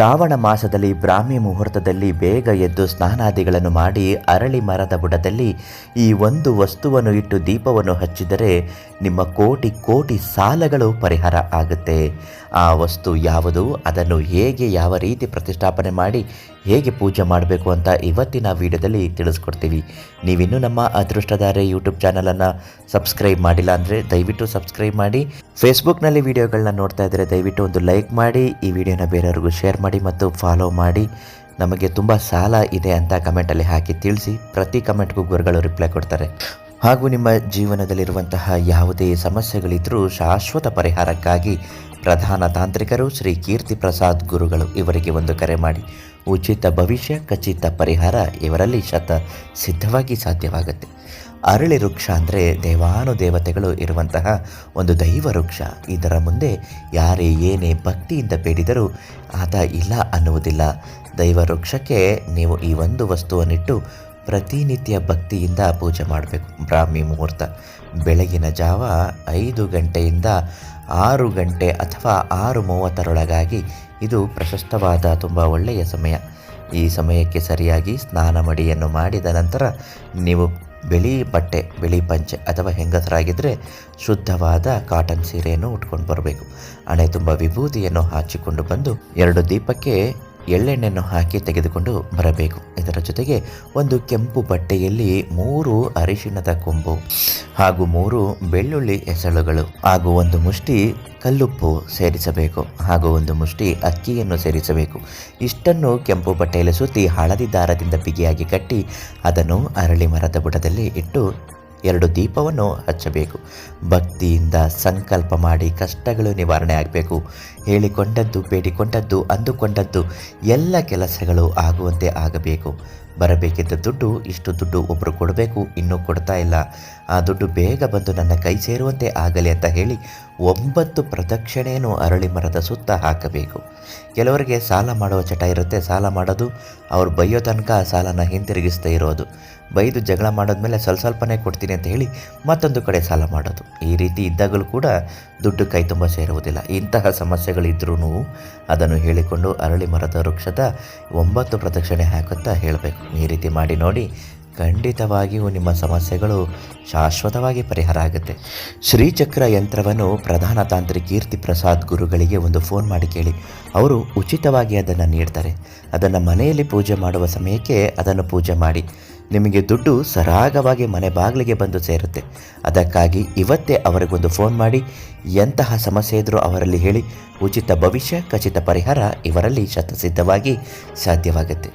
ಶ್ರಾವಣ ಮಾಸದಲ್ಲಿ ಬ್ರಾಹ್ಮಿ ಮುಹೂರ್ತದಲ್ಲಿ ಬೇಗ ಎದ್ದು ಸ್ನಾನಾದಿಗಳನ್ನು ಮಾಡಿ ಅರಳಿ ಮರದ ಬುಡದಲ್ಲಿ ಈ ಒಂದು ವಸ್ತುವನ್ನು ಇಟ್ಟು ದೀಪವನ್ನು ಹಚ್ಚಿದರೆ ನಿಮ್ಮ ಕೋಟಿ ಕೋಟಿ ಸಾಲಗಳು ಪರಿಹಾರ ಆಗುತ್ತೆ. ಆ ವಸ್ತು ಯಾವುದು? ಅದನ್ನು ಹೇಗೆ ಯಾವ ರೀತಿ ಪ್ರತಿಷ್ಠಾಪನೆ ಮಾಡಿ ಹೇಗೆ ಪೂಜೆ ಮಾಡಬೇಕು ಅಂತ ಇವತ್ತಿನ ವಿಡಿಯೋದಲ್ಲಿ ತಿಳಿಸ್ಕೊಡ್ತೀವಿ. ನೀವಿನ್ನೂ ನಮ್ಮ ಅದೃಷ್ಟಧಾರೆ ಯೂಟ್ಯೂಬ್ ಚಾನಲನ್ನು ಸಬ್ಸ್ಕ್ರೈಬ್ ಮಾಡಿಲ್ಲ ಅಂದರೆ ದಯವಿಟ್ಟು ಸಬ್ಸ್ಕ್ರೈಬ್ ಮಾಡಿ. ಫೇಸ್ಬುಕ್ನಲ್ಲಿ ವಿಡಿಯೋಗಳನ್ನ ನೋಡ್ತಾ ಇದ್ದರೆ ದಯವಿಟ್ಟು ಒಂದು ಲೈಕ್ ಮಾಡಿ, ಈ ವಿಡಿಯೋನ ಬೇರೆಯವ್ರಿಗೂ ಶೇರ್ ಮಾಡಿ. ಮತ್ತು ಫಾಲೋ ಮಾಡಿ. ನಮಗೆ ತುಂಬ ಸಾಲ ಇದೆ ಅಂತ ಕಮೆಂಟಲ್ಲಿ ಹಾಕಿ ತಿಳಿಸಿ. ಪ್ರತಿ ಕಮೆಂಟ್ಗೂ ಗುರುಗಳು ರಿಪ್ಲೈ ಕೊಡ್ತಾರೆ. ಹಾಗೂ ನಿಮ್ಮ ಜೀವನದಲ್ಲಿರುವಂತಹ ಯಾವುದೇ ಸಮಸ್ಯೆಗಳಿದ್ದರೂ ಶಾಶ್ವತ ಪರಿಹಾರಕ್ಕಾಗಿ ಪ್ರಧಾನ ತಾಂತ್ರಿಕರು, ಶ್ರೀ ಕೀರ್ತಿ ಪ್ರಸಾದ್ ಗುರುಗಳು ಇವರಿಗೆ ಒಂದು ಕರೆ ಮಾಡಿ, ಉಚಿತ ಭವಿಷ್ಯ, ಖಚಿತ ಪರಿಹಾರ ಇವರಲ್ಲಿ ಶತ ಸಿದ್ಧವಾಗಿ ಸಾಧ್ಯವಾಗುತ್ತೆ. ಅರಳಿ ವೃಕ್ಷ ಅಂದರೆ ದೇವಾನುದೇವತೆಗಳು ಇರುವಂತಹ ಒಂದು ದೈವ ವೃಕ್ಷ. ಇದರ ಮುಂದೆ ಯಾರೇ ಏನೇ ಭಕ್ತಿಯಿಂದ ಬೇಡಿದರೂ ಆತ ಇಲ್ಲ ಅನ್ನುವುದಿಲ್ಲ. ದೈವ ವೃಕ್ಷಕ್ಕೆ ನೀವು ಈ ಒಂದು ವಸ್ತುವನ್ನಿಟ್ಟು ಪ್ರತಿನಿತ್ಯ ಭಕ್ತಿಯಿಂದ ಪೂಜೆ ಮಾಡಬೇಕು. ಬ್ರಾಹ್ಮಿ ಮುಹೂರ್ತ. ಬೆಳಗಿನ ಜಾವ ಐದು ಗಂಟೆಯಿಂದ ಆರು ಗಂಟೆ ಅಥವಾ ಆರು ಮೂವತ್ತರೊಳಗಾಗಿ ಇದು ಪ್ರಶಸ್ತವಾದ ತುಂಬ ಒಳ್ಳೆಯ ಸಮಯ. ಈ ಸಮಯಕ್ಕೆ ಸರಿಯಾಗಿ ಸ್ನಾನ ಮಡಿಯನ್ನು ಮಾಡಿದ ನಂತರ ನೀವು ಬಿಳಿ ಬಟ್ಟೆ, ಬಿಳಿ ಪಂಚೆ ಅಥವಾ ಹೆಂಗಸರಾಗಿದ್ದರೆ ಶುದ್ಧವಾದ ಕಾಟನ್ ಸೀರೆಯನ್ನು ಉಟ್ಕೊಂಡು ಬರಬೇಕು. ಹಣೆ ತುಂಬ ವಿಭೂತಿಯನ್ನು ಹಾಚಿಕೊಂಡು ಬಂದು ಎರಡು ದೀಪಕ್ಕೆ ಎಳ್ಳೆಣ್ಣೆಯನ್ನು ಹಾಕಿ ತೆಗೆದುಕೊಂಡು ಬರಬೇಕು. ಇದರ ಜೊತೆಗೆ ಒಂದು ಕೆಂಪು ಬಟ್ಟೆಯಲ್ಲಿ ಮೂರು ಅರಿಶಿಣದ ಕೊಂಬು ಹಾಗೂ ಮೂರು ಬೆಳ್ಳುಳ್ಳಿ ಎಸಳುಗಳು ಹಾಗೂ ಒಂದು ಮುಷ್ಟಿ ಕಲ್ಲುಪ್ಪು ಸೇರಿಸಬೇಕು ಹಾಗೂ ಒಂದು ಮುಷ್ಟಿ ಅಕ್ಕಿಯನ್ನು ಸೇರಿಸಬೇಕು. ಇಷ್ಟನ್ನು ಕೆಂಪು ಬಟ್ಟೆಯಲ್ಲಿ ಸುತ್ತಿ ಹಳದಿ ದಾರದಿಂದ ಬಿಗಿಯಾಗಿ ಕಟ್ಟಿ ಅದನ್ನು ಅರಳಿ ಮರದ ಬುಡದಲ್ಲಿ ಇಟ್ಟು ಎರಡು ದೀಪವನ್ನು ಹಚ್ಚಬೇಕು. ಭಕ್ತಿಯಿಂದ ಸಂಕಲ್ಪ ಮಾಡಿ ಕಷ್ಟಗಳು ನಿವಾರಣೆ ಆಗಬೇಕು. ಹೇಳಿಕೊಂಡದ್ದು, ಬೇಡಿಕೊಂಡದ್ದು, ಅಂದುಕೊಂಡದ್ದು ಎಲ್ಲ ಕೆಲಸಗಳು ಆಗುವಂತೆ ಆಗಬೇಕು. ಬರಬೇಕಿದ್ದ ದುಡ್ಡು, ಇಷ್ಟು ದುಡ್ಡು ಒಬ್ಬರು ಕೊಡಬೇಕು, ಇನ್ನೂ ಕೊಡ್ತಾ ಇಲ್ಲ. ಆ ದುಡ್ಡು ಬೇಗ ಬಂದು ನನ್ನ ಕೈ ಸೇರುವಂತೆ ಆಗಲಿ ಅಂತ ಹೇಳಿ ಒಂಬತ್ತು ಪ್ರದಕ್ಷಿಣೆಯನ್ನು ಅರಳಿ ಮರದ ಸುತ್ತ ಹಾಕಬೇಕು. ಕೆಲವರಿಗೆ ಸಾಲ ಮಾಡುವ ಚಟ ಇರುತ್ತೆ, ಸಾಲ ಮಾಡೋದು, ಅವ್ರು ಬೈಯೋ ತನಕ ಸಾಲನ ಹಿಂತಿರುಗಿಸ್ತಾ ಇರೋದು. ಬೈದು ಜಗಳ ಮಾಡಿದ್ಮೇಲೆ ಸ್ವಲ್ಪ ಸ್ವಲ್ಪನೇ ಕೊಡ್ತೀನಿ ಅಂತ ಹೇಳಿ ಮತ್ತೊಂದು ಕಡೆ ಸಾಲ ಮಾಡೋದು. ಈ ರೀತಿ ಇದ್ದಾಗಲೂ ಕೂಡ ದುಡ್ಡು ಕೈ ತುಂಬ ಸೇರುವುದಿಲ್ಲ. ಇಂತಹ ಸಮಸ್ಯೆಗಳಿದ್ರೂ ಅದನ್ನು ಹೇಳಿಕೊಂಡು ಅರಳಿ ಮರದ ವೃಕ್ಷದ ಒಂಬತ್ತು ಪ್ರದಕ್ಷಿಣೆ ಹಾಕುತ್ತಾ ಹೇಳಬೇಕು. ಈ ರೀತಿ ಮಾಡಿ ನೋಡಿ ಖಂಡಿತವಾಗಿಯೂ ನಿಮ್ಮ ಸಮಸ್ಯೆಗಳು ಶಾಶ್ವತವಾಗಿ ಪರಿಹಾರ ಆಗುತ್ತೆ. ಶ್ರೀಚಕ್ರ ಯಂತ್ರವನ್ನು ಪ್ರಧಾನ ತಾಂತ್ರಿ ಕೀರ್ತಿ ಪ್ರಸಾದ್ ಗುರುಗಳಿಗೆ ಒಂದು ಫೋನ್ ಮಾಡಿ ಕೇಳಿ. ಅವರು ಉಚಿತವಾಗಿ ಅದನ್ನು ನೀಡ್ತಾರೆ. ಅದನ್ನು ಮನೆಯಲ್ಲಿ ಪೂಜೆ ಮಾಡುವ ಸಮಯಕ್ಕೆ ಅದನ್ನು ಪೂಜೆ ಮಾಡಿ. ನಿಮಗೆ ದುಡ್ಡು ಸರಾಗವಾಗಿ ಮನೆ ಬಾಗಿಲಿಗೆ ಬಂದು ಸೇರುತ್ತೆ. ಅದಕ್ಕಾಗಿ ಇವತ್ತೇ ಅವರಿಗೊಂದು ಫೋನ್ ಮಾಡಿ, ಎಂತಹ ಸಮಸ್ಯೆ ಇದ್ದರೂ ಅವರಲ್ಲಿ ಹೇಳಿ, ಉಚಿತ ಭವಿಷ್ಯ, ಖಚಿತ ಪರಿಹಾರ ಇವರಲ್ಲಿ ಶತಸಿದ್ಧವಾಗಿ ಸಾಧ್ಯವಾಗುತ್ತೆ.